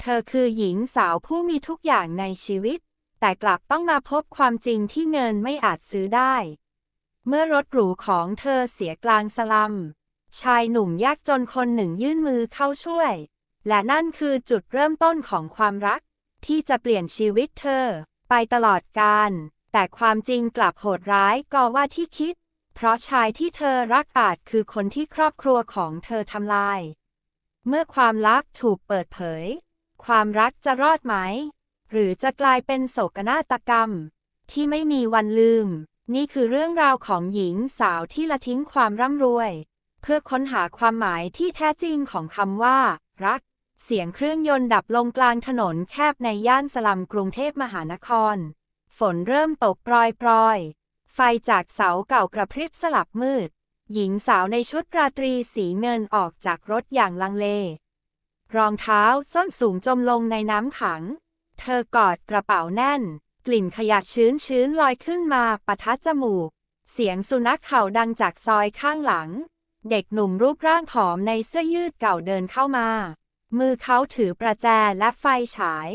เธอคือหญิงสาวผู้มีทุกอย่างในชีวิต แต่กลับต้องมาพบความจริงที่เงินไม่อาจซื้อได้ เมื่อรถหรูของเธอเสียกลางสลัม ชายหนุ่มยากจนคนหนึ่งยื่นมือเข้าช่วย และนั่นคือจุดเริ่มต้นของความรัก ที่จะเปลี่ยนชีวิตเธอ ไปตลอดกาลแต่ความจริงกลับโหดร้ายกว่าที่คิด เพราะชายที่เธอรักอาจคือคนที่ครอบครัวของเธอทำลาย เมื่อความลับถูกเปิดเผย ความรักจะรอดไหม หรือจะกลายเป็นโศกนาฏกรรม ที่ไม่มีวันลืม นี่คือเรื่องราวของหญิงสาวที่ละทิ้งความร่ำรวย เพื่อค้นหาความหมายที่แท้จริงของคำว่า รัก เสียงเครื่องยนต์ดับลงกลางถนนแคบในย่านสลัมกรุงเทพมหานคร ฝนเริ่มตกปรอยๆไฟจากเสาเก่ากระพริบสลับมืด หญิงสาวในชุดราตรีสีเงินออกจากรถอย่างลังเล รองเท้าส้นสูงจมลงในน้ำขัง เธอกอดกระเป๋าแน่น กลิ่นขยะชื้นชื้นลอยขึ้นมาปะทะจมูก เสียงสุนัขเห่าดังจากซอยข้างหลัง เด็กหนุ่มรูปร่างผอมในเสื้อยืดเก่าเดินเข้ามา มือเขาถือประแจและไฟฉาย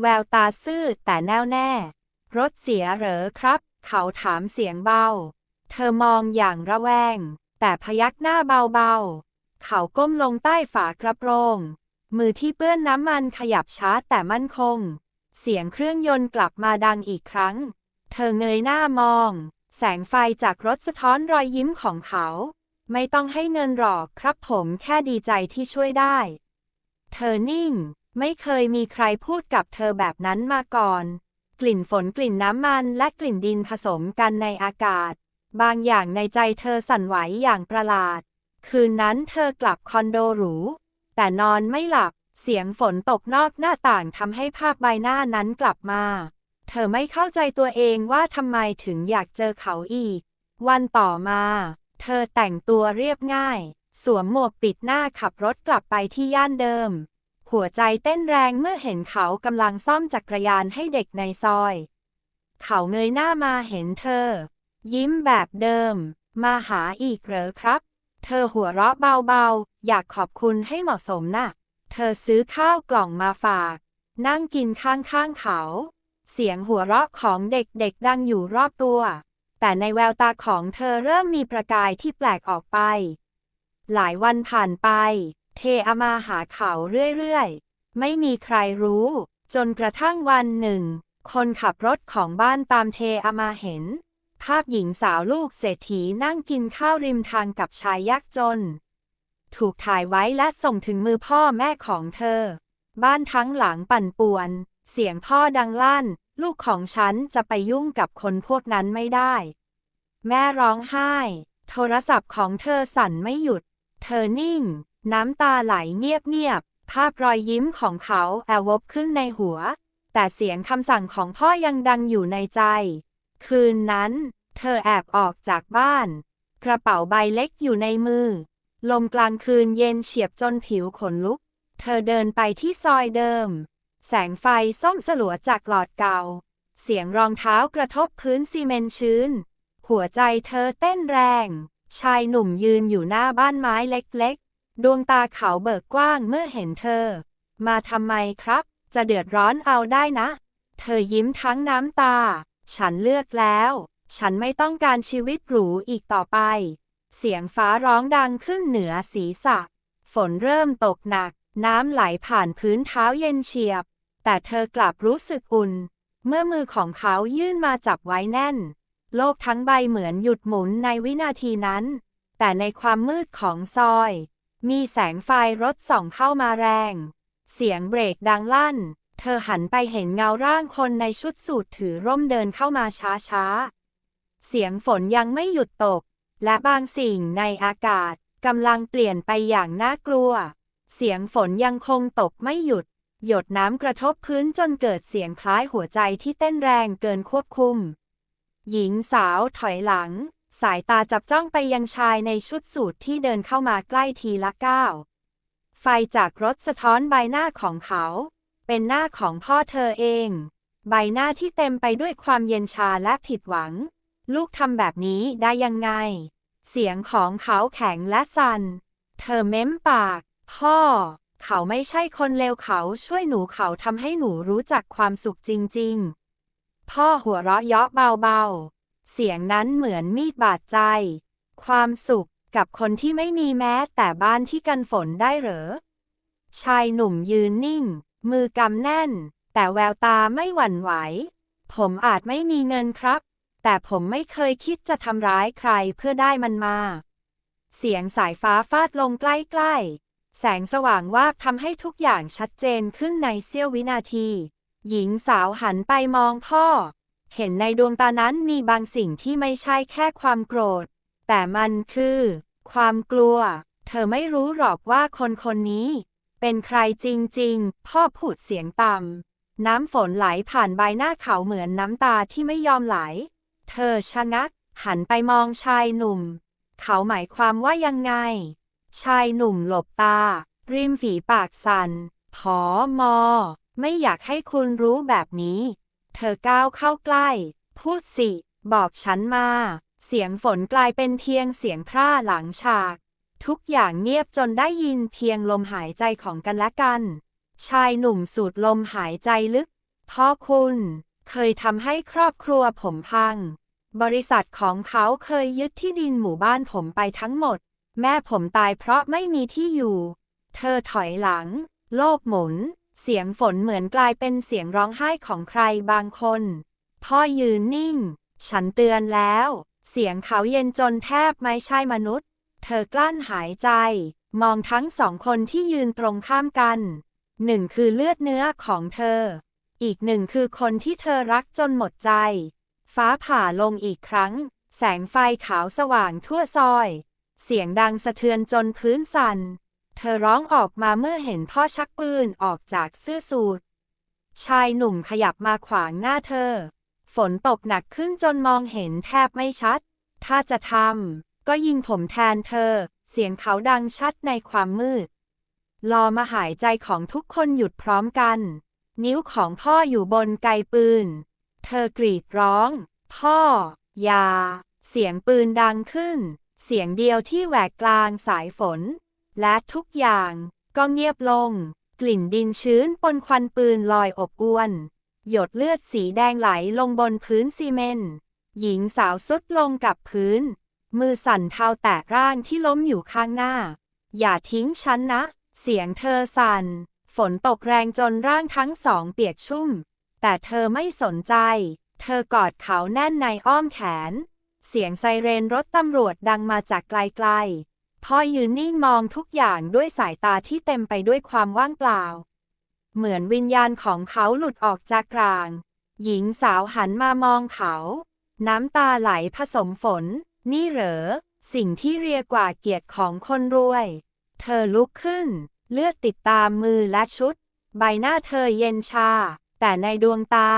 แววตาซื่อแต่แน่วแน่ รถเสียเหรอครับ เขาถามเสียงเบา เธอมองอย่างระแวง แต่พยักหน้าเบาๆ เขาก้มลงใต้ฝากระโปรง มือที่เปื้อนน้ำมันขยับช้าแต่มั่นคง เสียงเครื่องยนต์กลับมาดังอีกครั้ง เธอเงยหน้ามอง แสงไฟจากรถสะท้อนรอยยิ้มของเขา ไม่ต้องให้เงินหรอกครับผมแค่ดีใจที่ช่วยได้ เธอนิ่ง ไม่เคยมีใครพูดกับเธอแบบนั้นมาก่อน กลิ่นฝนกลิ่นน้ำมันและกลิ่นดินผสมกันในอากาศ บางอย่างในใจเธอสั่นไหวอย่างประหลาด คืนนั้นเธอกลับคอนโดหรู แต่นอนไม่หลับ เสียงฝนตกนอกหน้าต่างทำให้ภาพใบหน้านั้นกลับมา เธอไม่เข้าใจตัวเองว่าทำไมถึงอยากเจอเขาอีก วันต่อมา เธอแต่งตัวเรียบง่าย สวมหมวกปิดหน้าขับรถกลับไปที่ย่านเดิม หัวใจเต้นแรงเมื่อเห็นเขากำลังซ่อมจักรยานให้เด็กในซอย เขาเงยหน้ามาเห็นเธอ ยิ้มแบบเดิม มาหาอีกเหรอครับ เธอหัวเราะเบาๆ อยากขอบคุณให้เหมาะสมนะ่ะ เธอซื้อข้าวกล่องมาฝาก นั่งกินข้างๆเขา เสียงหัวเราะของเด็กๆดังอยู่รอบตัว แต่ในแววตาของเธอเริ่มมีประกายที่แปลกออกไป หลายวันผ่านไป เทอามาหาเขาเรื่อยๆ ไม่มีใครรู้ จนกระทั่งวันหนึ่ง คนขับรถของบ้านตามเทอามาเห็น ภาพหญิงสาวลูกเศรษฐีนั่งกินข้าวริมทางกับชายยากจน ถูกถ่ายไว้และส่งถึงมือพ่อแม่ของเธอ บ้านทั้งหลังปั่นป่วน เสียงพ่อดังลั่น ลูกของฉันจะไปยุ่งกับคนพวกนั้นไม่ได้ แม่ร้องไห้ โทรศัพท์ของเธอสั่นไม่หยุด เธอนิ่ง น้ำตาไหลเงียบๆภาพรอยยิ้มของเขาแอบวบขึ้นในหัว แต่เสียงคำสั่งของพ่อยังดังอยู่ในใจ คืนนั้น เธอแอบออกจากบ้าน กระเป๋าใบเล็กอยู่ในมือ ลมกลางคืนเย็นเฉียบจนผิวขนลุก เธอเดินไปที่ซอยเดิม แสงไฟส้มสลัวจากหลอดเก่า เสียงรองเท้ากระทบพื้นซีเมนชื้น หัวใจเธอเต้นแรง ชายหนุ่มยืนอยู่หน้าบ้านไม้เล็กๆ ดวงตาเขาเบิกกว้างเมื่อเห็นเธอ มาทำไมครับ จะเดือดร้อนเอาได้นะ เธอยิ้มทั้งน้ำตา ฉันเลือกแล้ว ฉันไม่ต้องการชีวิตหรูอีกต่อไป เสียงฟ้าร้องดังขึ้นเหนือศีรษะ ฝนเริ่มตกหนัก น้ำไหลผ่านพื้นเท้าเย็นเฉียบ แต่เธอกลับรู้สึกอุ่น เมื่อมือของเขายื่นมาจับไว้แน่น โลกทั้งใบเหมือนหยุดหมุนในวินาทีนั้น แต่ในความมืดของซอย มีแสงไฟรถส่องเข้ามาแรง เสียงเบรกดังลั่น เธอหันไปเห็นเงาร่างคนในชุดสูทถือร่มเดินเข้ามาช้าๆ เสียงฝนยังไม่หยุดตก และบางสิ่งในอากาศกำลังเปลี่ยนไปอย่างน่ากลัว เสียงฝนยังคงตกไม่หยุด หยดน้ำกระทบพื้นจนเกิดเสียงคล้ายหัวใจที่เต้นแรงเกินควบคุม หญิงสาวถอยหลัง สายตาจับจ้องไปยังชายในชุดสูทที่เดินเข้ามาใกล้ทีละก้าวไฟจากรถสะท้อนใบหน้าของเขา เป็นหน้าของพ่อเธอเอง ใบหน้าที่เต็มไปด้วยความเย็นชาและผิดหวัง ลูกทำแบบนี้ได้ยังไง เสียงของเขาแข็งและสัน่น เธอเม้มปาก พ่อ เขาไม่ใช่คนเลวเขาช่วยหนูเขาทำให้หนูรู้จักความสุขจริง ๆ พ่อหัวเราะเยาะเบาๆ เสียงนั้นเหมือนมีดบาดใจ ความสุขกับคนที่ไม่มีแม้แต่บ้านที่กันฝนได้เหรอ ชายหนุ่มยืนนิ่ง มือกำแน่น แต่แววตาไม่หวั่นไหว ผมอาจไม่มีเงินครับ แต่ผมไม่เคยคิดจะทำร้ายใครเพื่อได้มันมา เสียงสายฟ้าฟาดลงใกล้ๆ แสงสว่างวาบทำให้ทุกอย่างชัดเจนขึ้นในเสี้ยววินาที หญิงสาวหันไปมองพ่อ เห็นในดวงตานั้นมีบางสิ่งที่ไม่ใช่แค่ความโกรธ แต่มันคือ ความกลัว เธอไม่รู้หรอกว่าคนคนนี้ เป็นใครจริงๆ พ่อพูดเสียงต่ำน้ำฝนไหลผ่านใบหน้าเขาเหมือนน้ำตาที่ไม่ยอมไหล เธอชะงัก หันไปมองชายหนุ่ม เขาหมายความว่ายังไง ชายหนุ่มหลบตา ริมฝีปากสัน่นผอมอ ไม่อยากให้คุณรู้แบบนี้ เธอก้าวเข้าใกล้ พูดสิ บอกฉันมา เสียงฝนกลายเป็นเพียงเสียงพร่าหลังฉาก ทุกอย่างเงียบจนได้ยินเพียงลมหายใจของกันและกัน ชายหนุ่มสูดลมหายใจลึก พ่อคุณ เคยทำให้ครอบครัวผมพัง บริษัทของเขาเคยยึดที่ดินหมู่บ้านผมไปทั้งหมด แม่ผมตายเพราะไม่มีที่อยู่ เธอถอยหลัง โลกหมุน เสียงฝนเหมือนกลายเป็นเสียงร้องไห้ของใครบางคน พ่อยืนนิ่ง ฉันเตือนแล้ว เสียงเขาเย็นจนแทบไม่ใช่มนุษย์ เธอกลั้นหายใจ มองทั้งสองคนที่ยืนตรงข้ามกัน หนึ่งคือเลือดเนื้อของเธอ อีกหนึ่งคือคนที่เธอรักจนหมดใจ ฟ้าผ่าลงอีกครั้ง แสงไฟขาวสว่างทั่วซอย เสียงดังสะเทือนจนพื้นสั่น เธอร้องออกมาเมื่อเห็นพ่อชักปืนออกจากเสื้อสูทชายหนุ่มขยับมาขวางหน้าเธอ ฝนตกหนักขึ้นจนมองเห็นแทบไม่ชัด ถ้าจะทำก็ยิงผมแทนเธอ เสียงเขาดังชัดในความมืดรอมาหายใจของทุกคนหยุดพร้อมกัน นิ้วของพ่ออยู่บนไกปืน เธอกรีดร้อง พ่อ ยา เสียงปืนดังขึ้น เสียงเดียวที่แหวกกลางสายฝน และทุกอย่างก็เงียบลง กลิ่นดินชื้นปนควันปืนลอยอบอวน หยดเลือดสีแดงไหลลงบนพื้นซีเมนต์หญิงสาวสุดลงกับพื้น มือสั่นเท้าแตะร่างที่ล้มอยู่ข้างหน้า อย่าทิ้งฉันนะ เสียงเธอสั่น ฝนตกแรงจนร่างทั้งสองเปียกชุ่ม แต่เธอไม่สนใจ เธอกอดเขาแน่นในอ้อมแขน เสียงไซเรนรถตำรวจดังมาจากไกลๆ พ่อยืนนิ่งมองทุกอย่างด้วยสายตาที่เต็มไปด้วยความว่างเปล่า เหมือนวิญญาณของเขาหลุดออกจากกลาง หญิงสาวหันมามองเขา น้ำตาไหลผสมฝน นี่เหรอ สิ่งที่เรียกว่าเกียรติของคนรวย เธอลุกขึ้น เลือดติดตามมือและชุด ใบหน้าเธอเย็นชา แต่ในดวงตา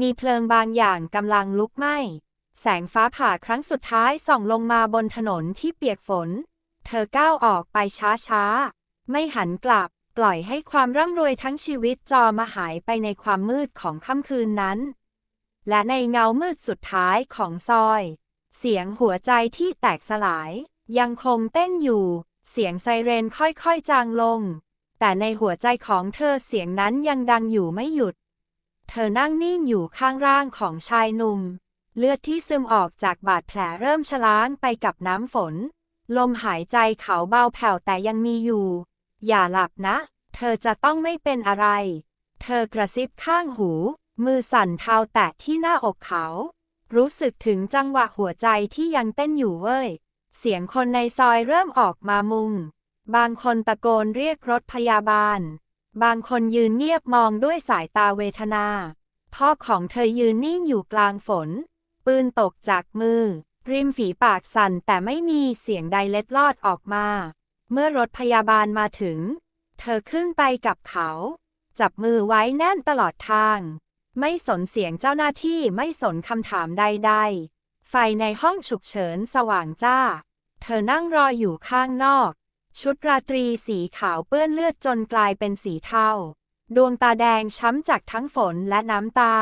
มีเพลิงบางอย่างกำลังลุกไหม้ แสงฟ้าผ่าครั้งสุดท้ายส่องลงมาบนถนนที่เปียกฝน เธอก้าวออกไปช้าๆ ไม่หันกลับ ปล่อยให้ความร่ำรวยทั้งชีวิตจอมาหายไปในความมืดของค่ำคืนนั้น และในเงามืดสุดท้ายของซอย เสียงหัวใจที่แตกสลาย ยังคงเต้นอยู่ เสียงไซเรนค่อยๆจางลง แต่ในหัวใจของเธอเสียงนั้นยังดังอยู่ไม่หยุด เธอนั่งนิ่งอยู่ข้างร่างของชายหนุ่ม เลือดที่ซึมออกจากบาดแผลเริ่มชล้างไปกับน้ำฝน ลมหายใจเขาเบาแผ่วแต่ยังมีอยู่ อย่าหลับนะ เธอจะต้องไม่เป็นอะไร เธอกระซิบข้างหู มือสั่นเทาแตะที่หน้าอกเขา รู้สึกถึงจังหวะหัวใจที่ยังเต้นอยู่เว้ย เสียงคนในซอยเริ่มออกมามุง บางคนตะโกนเรียกรถพยาบาล บางคนยืนเงียบมองด้วยสายตาเวทนา พ่อของเธอยืนนิ่งอยู่กลางฝน ปืนตกจากมือ ริมฝีปากสั่นแต่ไม่มีเสียงใดเล็ดลอดออกมา เมื่อรถพยาบาลมาถึง เธอขึ้นไปกับเขา จับมือไว้แน่นตลอดทาง ไม่สนเสียงเจ้าหน้าที่ไม่สนคำถามใดๆ ไฟในห้องฉุกเฉินสว่างจ้า เธอนั่งรออยู่ข้างนอก ชุดราตรีสีขาวเปื้อนเลือดจนกลายเป็นสีเทา ดวงตาแดงช้ำจากทั้งฝนและน้ำตา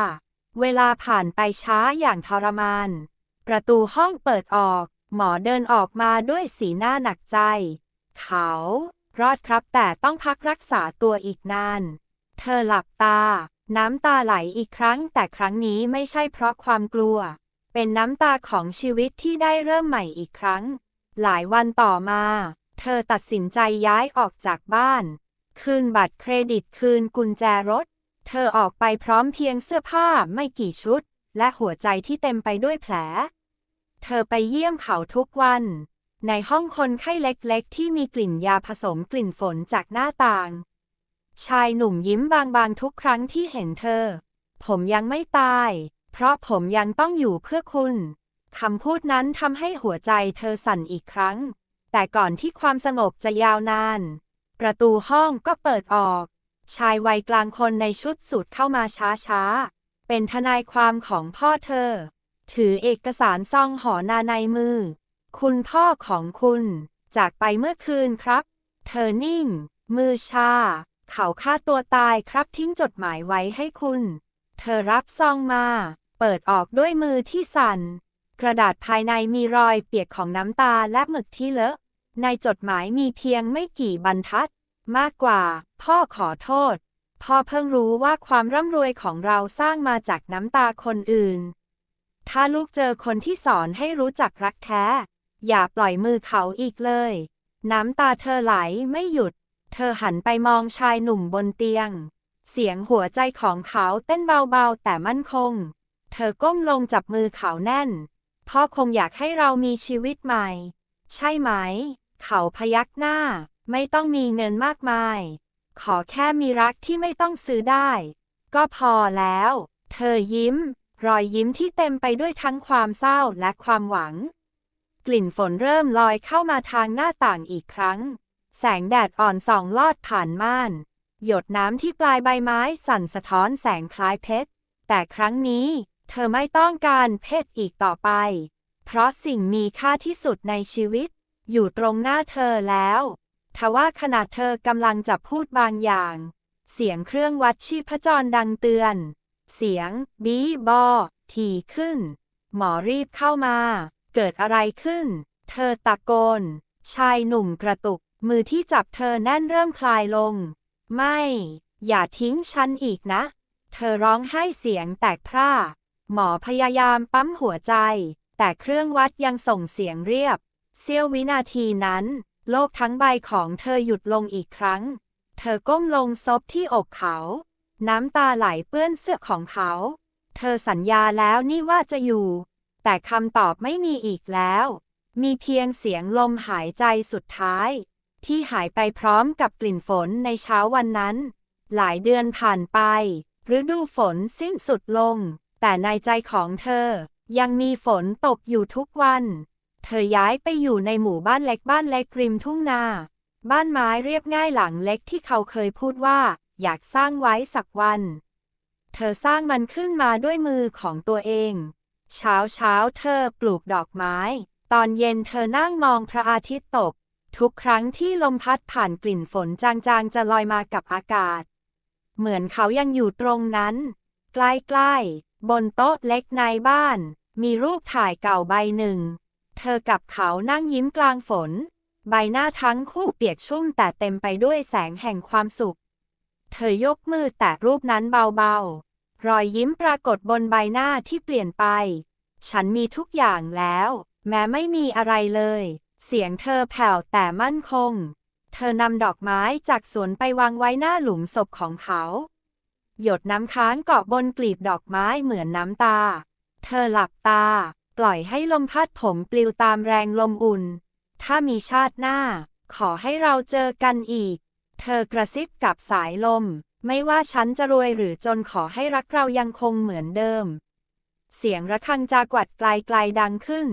เวลาผ่านไปช้าอย่างทรมาน ประตูห้องเปิดออก หมอเดินออกมาด้วยสีหน้าหนักใจ เขา รอดครับแต่ต้องพักรักษาตัวอีกนาน เธอหลับตา น้ำตาไหลอีกครั้งแต่ครั้งนี้ไม่ใช่เพราะความกลัว เป็นน้ำตาของชีวิตที่ได้เริ่มใหม่อีกครั้ง หลายวันต่อมา เธอตัดสินใจย้ายออกจากบ้าน คืนบัตรเครดิตคืนกุญแจรถ เธอออกไปพร้อมเพียงเสื้อผ้าไม่กี่ชุด และหัวใจที่เต็มไปด้วยแผล เธอไปเยี่ยมเขาทุกวัน ในห้องคนไข้เล็กๆ ที่มีกลิ่นยาผสมกลิ่นฝนจากหน้าต่าง ชายหนุ่มยิ้มบางๆทุกครั้งที่เห็นเธอ ผมยังไม่ตาย เพราะผมยังต้องอยู่เพื่อคุณ คำพูดนั้นทำให้หัวใจเธอสั่นอีกครั้ง แต่ก่อนที่ความสงบจะยาวนาน ประตูห้องก็เปิดออก ชายวัยกลางคนในชุดสูทเข้ามาช้าๆ เป็นทนายความของพ่อเธอ ถือเอกสารซองห่อนาในมือ คุณพ่อของคุณ จากไปเมื่อคืนครับ เธอนิ่ง มือชา เขาฆ่าตัวตายครับทิ้งจดหมายไว้ให้คุณ เธอรับซองมา เปิดออกด้วยมือที่สั่น กระดาษภายในมีรอยเปียกของน้ำตาและหมึกที่เลอะ ในจดหมายมีเพียงไม่กี่บรรทัด มากกว่า พ่อขอโทษ พ่อเพิ่งรู้ว่าความร่ำรวยของเราสร้างมาจากน้ำตาคนอื่น ถ้าลูกเจอคนที่สอนให้รู้จักรักแท้ อย่าปล่อยมือเขาอีกเลย น้ำตาเธอไหลไม่หยุด เธอหันไปมองชายหนุ่มบนเตียง เสียงหัวใจของเขาเต้นเบาๆแต่มั่นคง อก้มลงจับมือเขาแน่น พ่อคงอยากให้เรามีชีวิตใหม่ ใช่ไหม เขาพยักหน้า ไม่ต้องมีเงินมากมาย ขอแค่มีรักที่ไม่ต้องซื้อได้ ก็พอแล้ว เธอยิ้ม รอยยิ้มที่เต็มไปด้วยทั้งความเศร้าและความหวัง กลิ่นฝนเริ่มลอยเข้ามาทางหน้าต่างอีกครั้ง แสงแดดอ่อนส่องลอดผ่านม่าน หยดน้ำที่ปลายใบไม้สั่นสะท้อนแสงคล้ายเพชรแต่ครั้งนี้ เธอไม่ต้องการเพชรอีกต่อไป เพราะสิ่งมีค่าที่สุดในชีวิต อยู่ตรงหน้าเธอแล้วทว่าขณะเธอกำลังจะพูดบางอย่าง เสียงเครื่องวัดชีพจรดังเตือน เสียง บีบอถี่ขึ้น หมอรีบเข้ามา เกิดอะไรขึ้น เธอตะโกน ชายหนุ่มกระตุก มือที่จับเธอแน่นเริ่มคลายลง ไม่ อย่าทิ้งฉันอีกนะ เธอร้องไห้เสียงแตกพร่า หมอพยายามปั๊มหัวใจ แต่เครื่องวัดยังส่งเสียงเรียบ เสี้ยววินาทีนั้น โลกทั้งใบของเธอหยุดลงอีกครั้ง เธอก้มลงซบที่อกเขา น้ำตาไหลเปื้อนเสื้อของเขา เธอสัญญาแล้วนี่ว่าจะอยู่ แต่คำตอบไม่มีอีกแล้ว มีเพียงเสียงลมหายใจสุดท้าย ที่หายไปพร้อมกับกลิ่นฝนในเช้าวันนั้น หลายเดือนผ่านไปฤดูฝนสิ้นสุดลง แต่ในใจของเธอ ยังมีฝนตกอยู่ทุกวัน เธอย้ายไปอยู่ในหมู่บ้านเล็กบ้านเล็กริมทุ่งนา บ้านไม้เรียบง่ายหลังเล็กที่เขาเคยพูดว่า อยากสร้างไว้สักวัน เธอสร้างมันขึ้นมาด้วยมือของตัวเอง เช้าเช้าเธอปลูกดอกไม้ ตอนเย็นเธอนั่งมองพระอาทิตย์ตก ทุกครั้งที่ลมพัดผ่านกลิ่นฝนจางๆ จะลอยมากับอากาศ เหมือนเขายังอยู่ตรงนั้น ใกล้ๆ บนโต๊ะเล็กในบ้าน มีรูปถ่ายเก่าใบหนึ่ง เธอกับเขานั่งยิ้มกลางฝน ใบหน้าทั้งคู่เปียกชุ่มแต่เต็มไปด้วยแสงแห่งความสุข เธอยกมือแตะรูปนั้นเบาๆ รอยยิ้มปรากฏบนใบหน้าที่เปลี่ยนไป ฉันมีทุกอย่างแล้ว แม้ไม่มีอะไรเลย เสียงเธอแผ่วแต่มั่นคง เธอนำดอกไม้จากสวนไปวางไว้หน้าหลุมศพของเขา หยดน้ำค้างเกาะบนกลีบดอกไม้เหมือนน้ำตา เธอหลับตา ปล่อยให้ลมพัดผมปลิวตามแรงลมอุ่น ถ้ามีชาติหน้า ขอให้เราเจอกันอีก เธอกระซิบกับสายลม ไม่ว่าฉันจะรวยหรือจนขอให้รักเรายังคงเหมือนเดิม เสียงระฆังจากวัดไกลๆดังขึ้น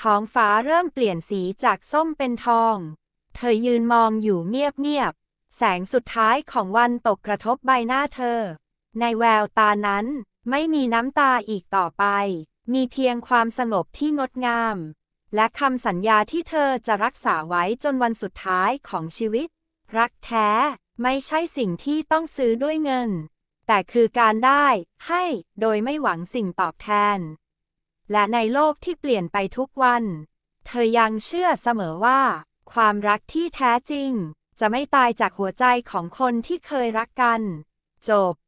ท้องฟ้าเริ่มเปลี่ยนสีจากส้มเป็นทอง เธอยืนมองอยู่เงียบๆ แสงสุดท้ายของวันตกกระทบใบหน้าเธอ ในแววตานั้นไม่มีน้ำตาอีกต่อไป มีเพียงความสงบที่งดงาม และคำสัญญาที่เธอจะรักษาไว้จนวันสุดท้ายของชีวิต รักแท้ไม่ใช่สิ่งที่ต้องซื้อด้วยเงิน แต่คือการได้ให้โดยไม่หวังสิ่งตอบแทน และในโลกที่เปลี่ยนไปทุกวัน เธอยังเชื่อเสมอว่า ความรักที่แท้จริง จะไม่ตายจากหัวใจของคนที่เคยรักกัน จบ